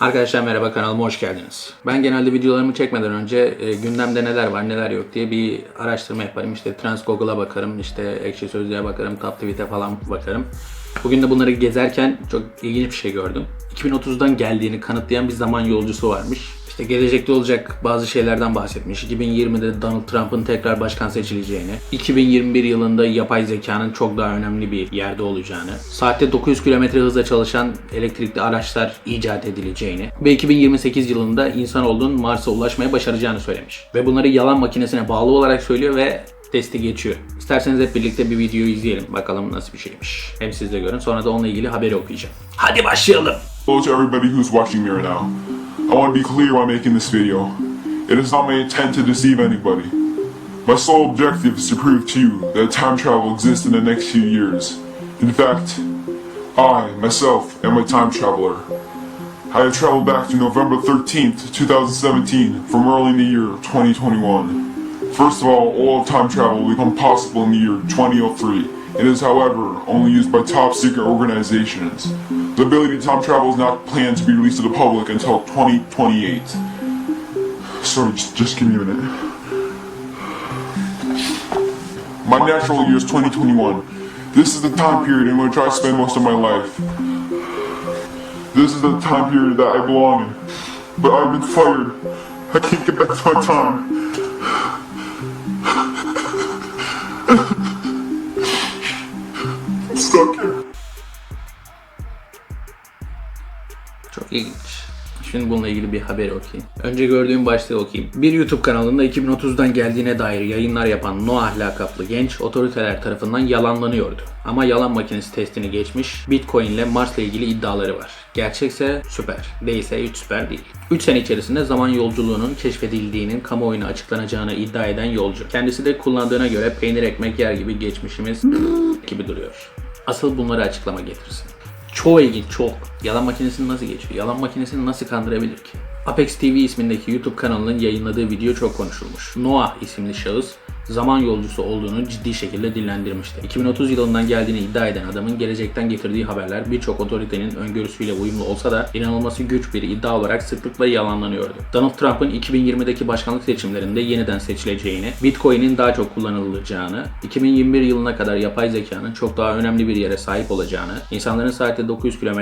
Arkadaşlar merhaba kanalıma hoş geldiniz. Ben genelde videolarımı çekmeden önce e, gündemde neler var neler yok diye bir araştırma yaparım. İşte Trans bakarım, işte Ekşi Sözlüğe bakarım, Top Tweet'e falan bakarım. Bugün de bunları gezerken çok ilginç bir şey gördüm. 2030'dan geldiğini kanıtlayan bir zaman yolcusu varmış. İşte gelecekte olacak bazı şeylerden bahsetmiş. 2020'de Donald Trump'ın tekrar başkan seçileceğini, 2021 yılında yapay zekanın çok daha önemli bir yerde olacağını, saatte 900 km hızla çalışan elektrikli araçlar icat edileceğini ve 2028 yılında insanoğlunun Mars'a ulaşmaya başaracağını söylemiş. Ve bunları yalan makinesine bağlı olarak söylüyor ve testi geçiyor. İsterseniz hep birlikte bir videoyu izleyelim. Bakalım nasıl bir şeymiş. Hem siz de görün. Sonra da onunla ilgili haberi okuyacağım. Hadi başlayalım. Hello to everybody who's watching me right now. I want to be clear while making this video. It is not my intent to deceive anybody. My sole objective is to prove to you that time travel exists in the next few years. In fact, I, myself, am a time traveler. I have traveled back to November 13th, 2017, from early in the year 2021. First of all, all time travel will become possible in the year 2003. It is, however, only used by top secret organizations. The ability to time travel is not planned to be released to the public until 2028. Sorry, just, just give me a minute. My natural year is 2021. This is the time period in which I spend most of my life. This is the time period that I belong in. But I've been fired. I can't get back to my time. Çok ilginç. Şimdi bununla ilgili bir haber okuyayım. Önce gördüğüm başlığı okuyayım. Bir YouTube kanalında 2030'dan geldiğine dair yayınlar yapan Noah lakaplı genç otoriteler tarafından yalanlanıyordu. Ama yalan makinesi testini geçmiş, Bitcoin ile Mars'la ilgili iddiaları var. Gerçekse süper, değilse hiç süper değil. 3 sene içerisinde zaman yolculuğunun keşfedildiğinin kamuoyuna açıklanacağını iddia eden yolcu. Kendisi de kullandığına göre peynir ekmek yer gibi geçmişimiz gibi duruyor. Asıl bunları açıklama getirsin. Çok ilginç, çok. Yalan makinesini nasıl geçiyor? Yalan makinesini nasıl kandırabilir ki? Apex TV ismindeki YouTube kanalının yayınladığı video çok konuşulmuş. Noah isimli şahıs zaman yolcusu olduğunu ciddi şekilde dillendirmişti. 2030 yılından geldiğini iddia eden adamın gelecekten getirdiği haberler birçok otoritenin öngörüsüyle uyumlu olsa da inanılması güç bir iddia olarak sıklıkla yalanlanıyordu. Donald Trump'ın 2020'deki başkanlık seçimlerinde yeniden seçileceğini, Bitcoin'in daha çok kullanılacağını, 2021 yılına kadar yapay zekanın çok daha önemli bir yere sahip olacağını, insanların saatte 900 km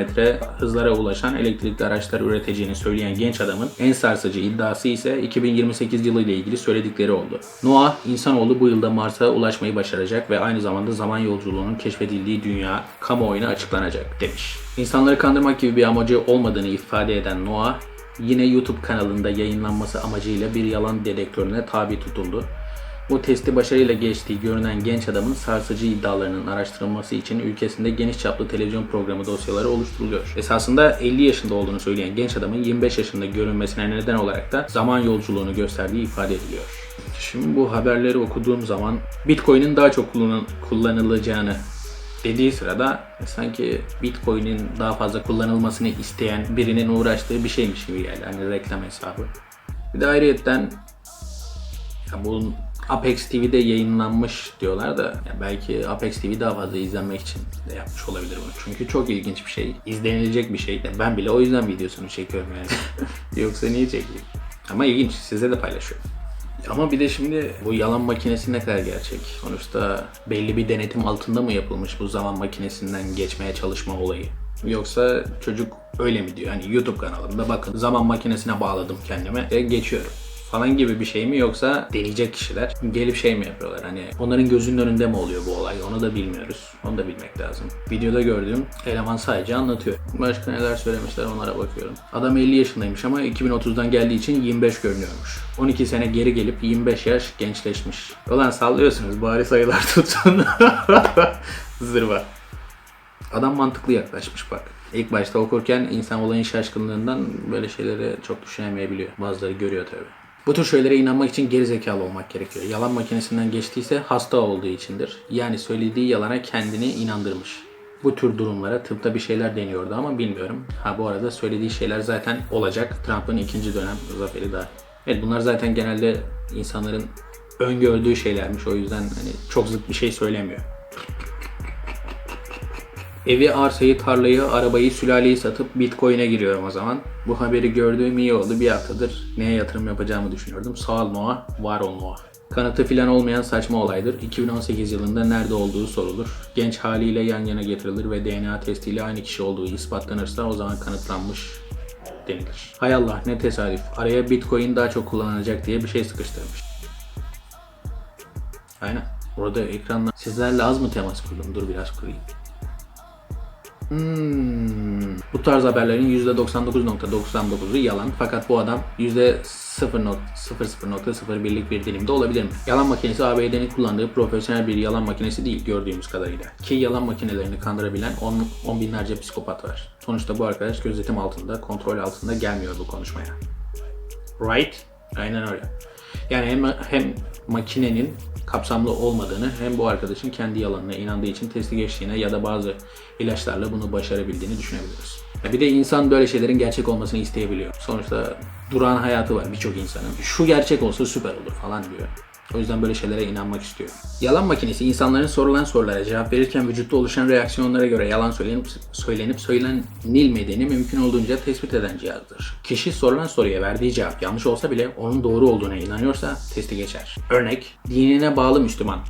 hızlara ulaşan elektrikli araçlar üreteceğini söyleyen genç adamın en sarsıcı iddiası ise 2028 yılı ile ilgili söyledikleri oldu. Noah, insanoğlu bu yılda Mars'a ulaşmayı başaracak ve aynı zamanda zaman yolculuğunun keşfedildiği dünya kamuoyuna açıklanacak demiş. İnsanları kandırmak gibi bir amacı olmadığını ifade eden Noah, yine YouTube kanalında yayınlanması amacıyla bir yalan dedektörüne tabi tutuldu. Bu testi başarıyla geçtiği görünen genç adamın sarsıcı iddialarının araştırılması için ülkesinde geniş çaplı televizyon programı dosyaları oluşturuluyor. Esasında 50 yaşında olduğunu söyleyen genç adamın 25 yaşında görünmesine neden olarak da zaman yolculuğunu gösterdiği ifade ediliyor. Şimdi bu haberleri okuduğum zaman Bitcoin'in daha çok kullanı- kullanılacağını dediği sırada sanki Bitcoin'in daha fazla kullanılmasını isteyen birinin uğraştığı bir şeymiş gibi geldi. Hani reklam hesabı. Bir de ayrıyetten ya bu Apex TV'de yayınlanmış diyorlar da ya belki Apex TV daha fazla izlenmek için de yapmış olabilir bunu. Çünkü çok ilginç bir şey. izlenilecek bir şey. Ben bile o yüzden videosunu çekiyorum yani. Yoksa niye çekeyim? Ama ilginç. Size de paylaşıyorum. Ama bir de şimdi bu yalan makinesi ne kadar gerçek? Sonuçta belli bir denetim altında mı yapılmış bu zaman makinesinden geçmeye çalışma olayı? Yoksa çocuk öyle mi diyor? Hani YouTube kanalımda bakın zaman makinesine bağladım kendime ve geçiyorum falan gibi bir şey mi yoksa deneyecek kişiler gelip şey mi yapıyorlar hani onların gözünün önünde mi oluyor bu olay onu da bilmiyoruz onu da bilmek lazım. Videoda gördüğüm eleman sadece anlatıyor. Başka neler söylemişler onlara bakıyorum. Adam 50 yaşındaymış ama 2030'dan geldiği için 25 görünüyormuş. 12 sene geri gelip 25 yaş gençleşmiş. Ulan sallıyorsunuz bari sayılar tutsun. Zırva. Adam mantıklı yaklaşmış bak. İlk başta okurken insan olayın şaşkınlığından böyle şeyleri çok düşünemeyebiliyor. Bazıları görüyor tabii. Bu tür şeylere inanmak için geri zekalı olmak gerekiyor. Yalan makinesinden geçtiyse hasta olduğu içindir. Yani söylediği yalana kendini inandırmış. Bu tür durumlara tıpta bir şeyler deniyordu ama bilmiyorum. Ha bu arada söylediği şeyler zaten olacak. Trump'ın ikinci dönem zaferi dahil. Evet bunlar zaten genelde insanların öngördüğü şeylermiş. O yüzden hani çok zıt bir şey söylemiyor. Evi, arsayı, tarlayı, arabayı, sülaleyi satıp Bitcoin'e giriyorum o zaman. Bu haberi gördüğüm iyi oldu. Bir haftadır neye yatırım yapacağımı düşünüyordum. Sağ ol Noah, var ol Noah. Kanıtı filan olmayan saçma olaydır. 2018 yılında nerede olduğu sorulur. Genç haliyle yan yana getirilir ve DNA testiyle aynı kişi olduğu ispatlanırsa o zaman kanıtlanmış denilir. Hay Allah ne tesadüf. Araya Bitcoin daha çok kullanılacak diye bir şey sıkıştırmış. Aynen. Burada ekranla sizlerle az mı temas kurdum? Dur biraz kurayım. Hmm. Bu tarz haberlerin %99.99'u yalan fakat bu adam %0.00.01'lik bir dilimde olabilir mi? Yalan makinesi ABD'nin kullandığı profesyonel bir yalan makinesi değil gördüğümüz kadarıyla. Ki yalan makinelerini kandırabilen on, on binlerce psikopat var. Sonuçta bu arkadaş gözetim altında, kontrol altında gelmiyor bu konuşmaya. Right? Aynen öyle. Yani hem, hem makinenin kapsamlı olmadığını hem bu arkadaşın kendi yalanına inandığı için testi geçtiğine ya da bazı ilaçlarla bunu başarabildiğini düşünebiliriz. Bir de insan böyle şeylerin gerçek olmasını isteyebiliyor. Sonuçta duran hayatı var birçok insanın. Şu gerçek olsa süper olur falan diyor. O yüzden böyle şeylere inanmak istiyor. Yalan makinesi insanların sorulan sorulara cevap verirken vücutta oluşan reaksiyonlara göre yalan söylenip söylenip söylenilmediğini mümkün olduğunca tespit eden cihazdır. Kişi sorulan soruya verdiği cevap yanlış olsa bile onun doğru olduğuna inanıyorsa testi geçer. Örnek, dinine bağlı Müslüman,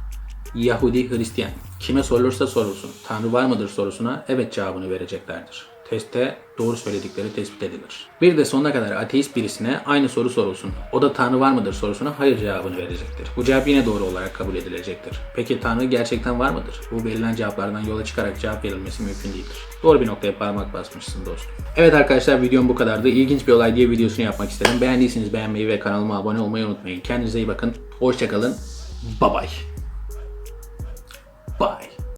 Yahudi, Hristiyan. Kime sorulursa sorulsun, Tanrı var mıdır sorusuna evet cevabını vereceklerdir. Testte doğru söyledikleri tespit edilir. Bir de sonuna kadar ateist birisine aynı soru sorulsun. O da Tanrı var mıdır sorusuna hayır cevabını verecektir. Bu cevap yine doğru olarak kabul edilecektir. Peki Tanrı gerçekten var mıdır? Bu verilen cevaplardan yola çıkarak cevap verilmesi mümkün değildir. Doğru bir noktaya parmak basmışsın dostum. Evet arkadaşlar videom bu kadardı. İlginç bir olay diye videosunu yapmak istedim. Beğendiyseniz beğenmeyi ve kanalıma abone olmayı unutmayın. Kendinize iyi bakın. Hoşçakalın. Bye bye. Bye.